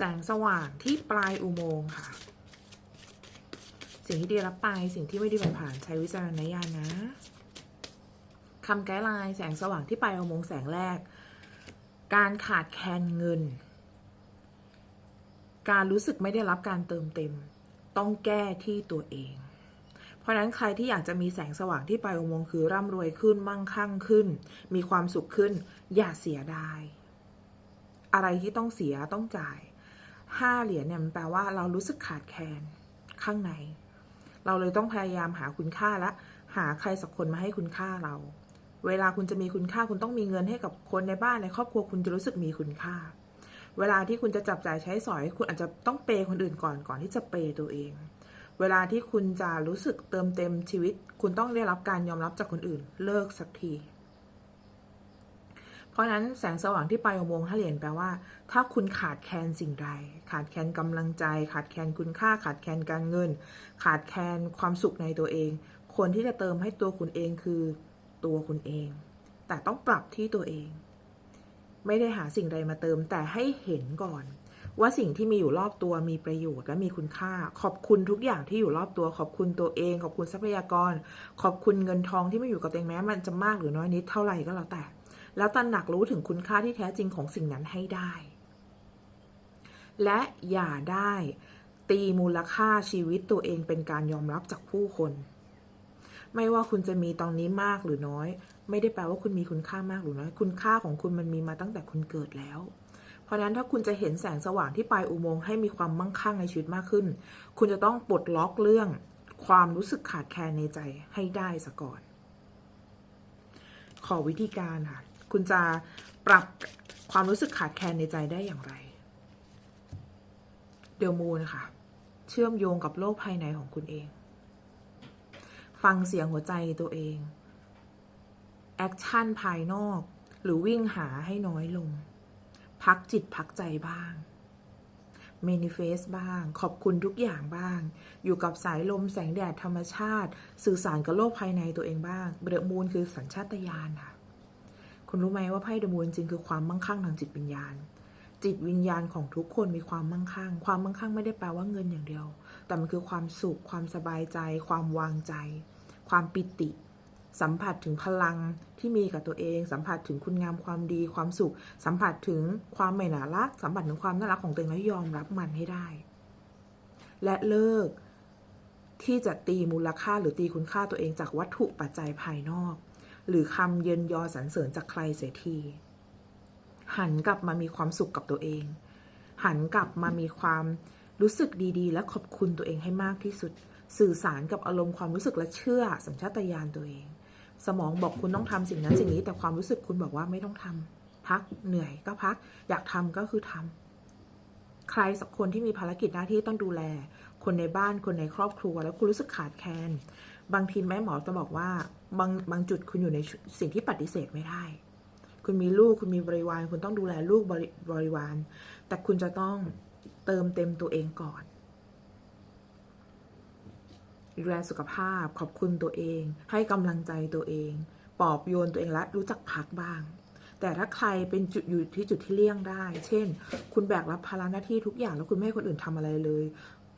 แสงสว่างที่ปลายอุโมงค์ค่ะ สิ่งที่ดีรับไปสิ่งที่ไม่ดีผ่านใช้วิจารณญาณนะคำไกด์ไลน์แสงสว่างที่ปลายอุโมงค์แสงแรก การขาดแคลนเงิน การรู้สึกไม่ได้รับการเติมเต็ม ต้องแก้ที่ตัวเอง เพราะฉะนั้นใครที่อยากจะมีแสงสว่างที่ปลายอุโมงค์คือร่ำรวยขึ้นมั่งคั่งขึ้น มีความสุขขึ้น อย่าเสียดายอะไรที่ต้องเสียต้องจ่าย ห้าเหรียญเนี่ยมันแปลว่าเรารู้สึกขาดแคลนข้างใน เราเลยต้องพยายามหาคุณค่าและหาใครสักคนมาให้คุณค่าเรา เวลาคุณจะมีคุณค่าคุณต้องมีเงินให้กับคนในบ้านในครอบครัวคุณจะรู้สึกมีคุณค่า เวลาที่คุณจะจับจ่ายใช้สอย คุณอาจจะต้องเปย์คนอื่นก่อนก่อนที่จะเปย์ตัวเอง เวลาที่คุณจะรู้สึกเติมเต็มชีวิต คุณต้องได้รับการยอมรับจากคนอื่น เลิกสักที ราะนั้นแสงสว่างที่ปลายอุโมงค์ห้าเหรียญแปลว่า ถ้าคุณขาดแคลนสิ่งใด ขาดแคลนกำลังใจ ขาดแคลนคุณค่า ขาดแคลนการเงิน ขาดแคลนความสุขในตัวเอง คนที่จะเติมให้ตัวคุณเองคือตัวคุณเอง แต่ต้องปรับที่ตัวเอง ไม่ได้หาสิ่งใดมาเติมแต่ให้เห็นก่อน ว่าสิ่งที่มีอยู่รอบตัวมีประโยชน์และมีคุณค่า ขอบคุณทุกอย่างที่อยู่รอบตัว ขอบคุณตัวเอง ขอบคุณทรัพยากร ขอบคุณเงินทองที่มาอยู่กับตัวเองแม้มันจะมากหรือน้อยนิดเท่าไหร่ก็แล้วแต่ แล้วตระหนักรู้ถึงคุณค่าที่แท้จริงของสิ่งนั้นให้ได้ และอย่าได้ตีมูลค่าชีวิตตัวเองเป็นการยอมรับจากผู้คน ไม่ว่าคุณจะมีตอนนี้มากหรือน้อย ไม่ได้แปลว่าคุณมีคุณค่ามากหรือน้อย คุณค่าของคุณมันมีมาตั้งแต่คุณเกิดแล้ว เพราะฉะนั้นถ้าคุณจะเห็นแสงสว่างที่ปลายอุโมงค์ให้มีความมั่งคั่งในชีวิตมากขึ้น คุณจะต้องปลดล็อกเรื่องความรู้สึกขาดแคลนในใจให้ได้ซะก่อน ขอวิธีการค่ะ คุณจะปรับความรู้สึกขาดแคลนในใจได้อย่างไร เดลมูนค่ะ เชื่อมโยงกับโลกภายในของคุณเอง ฟังเสียงหัวใจตัวเอง แอคชั่นภายนอก หรือวิ่งหาให้น้อยลง พักจิตพักใจบ้างเมนิเฟสบ้าง ขอบคุณทุกอย่างบ้าง อยู่กับสายลมแสงแดดธรรมชาติ สื่อสารกับโลกภายในตัวเองบ้างเดอมูนคือสัญชาตญาณค่ะ คุณรู้ไหมว่าไพ่เดอะมูนจริงคือความมั่งคั่งทางจิตวิญญาณ จิตวิญญาณของทุกคนมีความมั่งคั่ง ความมั่งคั่งไม่ได้แปลว่าเงินอย่างเดียว แต่มันคือความสุข ความสบายใจ ความวางใจ ความปิติ สัมผัสถึงพลังที่มีกับตัวเอง สัมผัสถึงคุณงามความดี ความสุข สัมผัสถึงความไม่น่ารัก สัมผัสถึงความน่ารักของตัวเองและยอมรับมันให้ได้ และเลิกที่จะตีมูลค่าหรือตีคุณค่าตัวเองจากวัตถุปัจจัยภายนอก หรือคำเยินยอสรรเสริญจากใครเสียที หันกลับมามีความสุขกับตัวเอง หันกลับมามีความรู้สึกดีๆ และขอบคุณตัวเองให้มากที่สุด สื่อสารกับอารมณ์ความรู้สึกและเชื่อสัญชาตญาณตัวเอง สมองบอกคุณต้องทำสิ่งนั้นสิ่งนี้ แต่ความรู้สึกคุณบอกว่าไม่ต้องทำพักเหนื่อยก็พัก อยากทำก็คือทำใครสักคนที่มีภารกิจหน้าที่ต้องดูแล คนในบ้านคนในครอบครัว แล้วคุณรู้สึกขาดแคลนบางทีแม่หมอจะบอกว่า บางบางจุดคุณอยู่ในสิ่งที่ปฏิเสธไม่ได้ คุณมีลูกคุณมีบริวาร คุณต้องดูแลลูกบริบริวาร แต่คุณจะต้องเติมเต็มตัวเองก่อนดูแลสุขภาพขอบคุณตัวเอง ให้กำลังใจตัวเอง ปอบโยนตัวเองและรู้จักพักบ้าง แต่ถ้าใครเป็นจุดอยู่ที่จุดที่เลี่ยงได้ เช่น คุณแบกรับภาระหน้าที่ทุกอย่างแล้วคุณไม่ให้คนอื่นทำอะไรเลย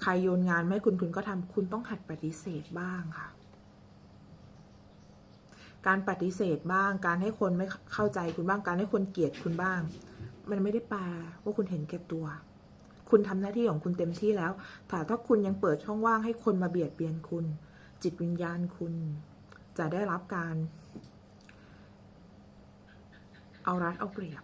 ใครโยนงานไม่ให้คุณคุณก็ทำคุณต้องหัดปฏิเสธบ้างค่ะ การปฏิเสธบ้าง การให้คนไม่เข้าใจคุณบ้าง การให้คนเกลียดคุณบ้าง มันไม่ได้แปลว่าคุณเห็นแก่ตัว คุณทำหน้าที่ของคุณเต็มที่แล้วแต่ถ้าคุณยังเปิดช่องว่างให้คนมาเบียดเบียนคุณ จิตวิญญาณคุณ จะได้รับการ เอารัดเอาเปรียบ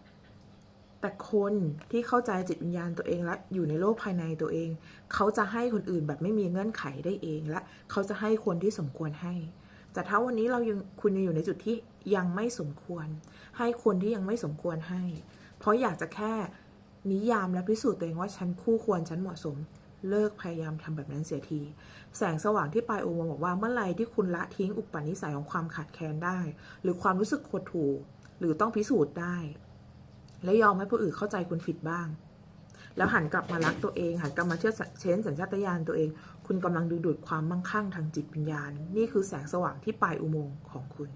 แต่คนที่เข้าใจจิตวิญญาณตัวเองและอยู่ในโลกภายในตัวเอง เขาจะให้คนอื่นแบบไม่มีเงื่อนไขได้เองและ เขาจะให้คนที่สมควรให้ แต่ถ้าวันนี้เรายังคุณยังอยู่ในจุดที่ยังไม่สมควร ให้คนที่ยังไม่สมควรให้ เพราะอยากจะแค่นิยามและพิสูจน์ตัวเองว่าฉันคู่ควรฉันเหมาะสม เลิกพยายามทำแบบนั้นเสียที แสงสว่างที่ปลายอุโมงค์บอกว่าเมื่อไหร่ที่คุณละทิ้งอุปนิสัยของความขาดแคลนได้ หรือความรู้สึกหดถูหรือต้องพิสูจน์ได้ และยอมให้ผู้อื่นเข้าใจคุณผิดบ้าง แล้วหันกลับมารักตัวเอง หันกลับมาเชื่อเช้นสัญชาตญาณตัวเอง คุณกำลังดึงดูดความมั่งคั่งทางจิตวิญญาณ นี่คือแสงสว่างที่ปลายอุโมงค์ของคุณ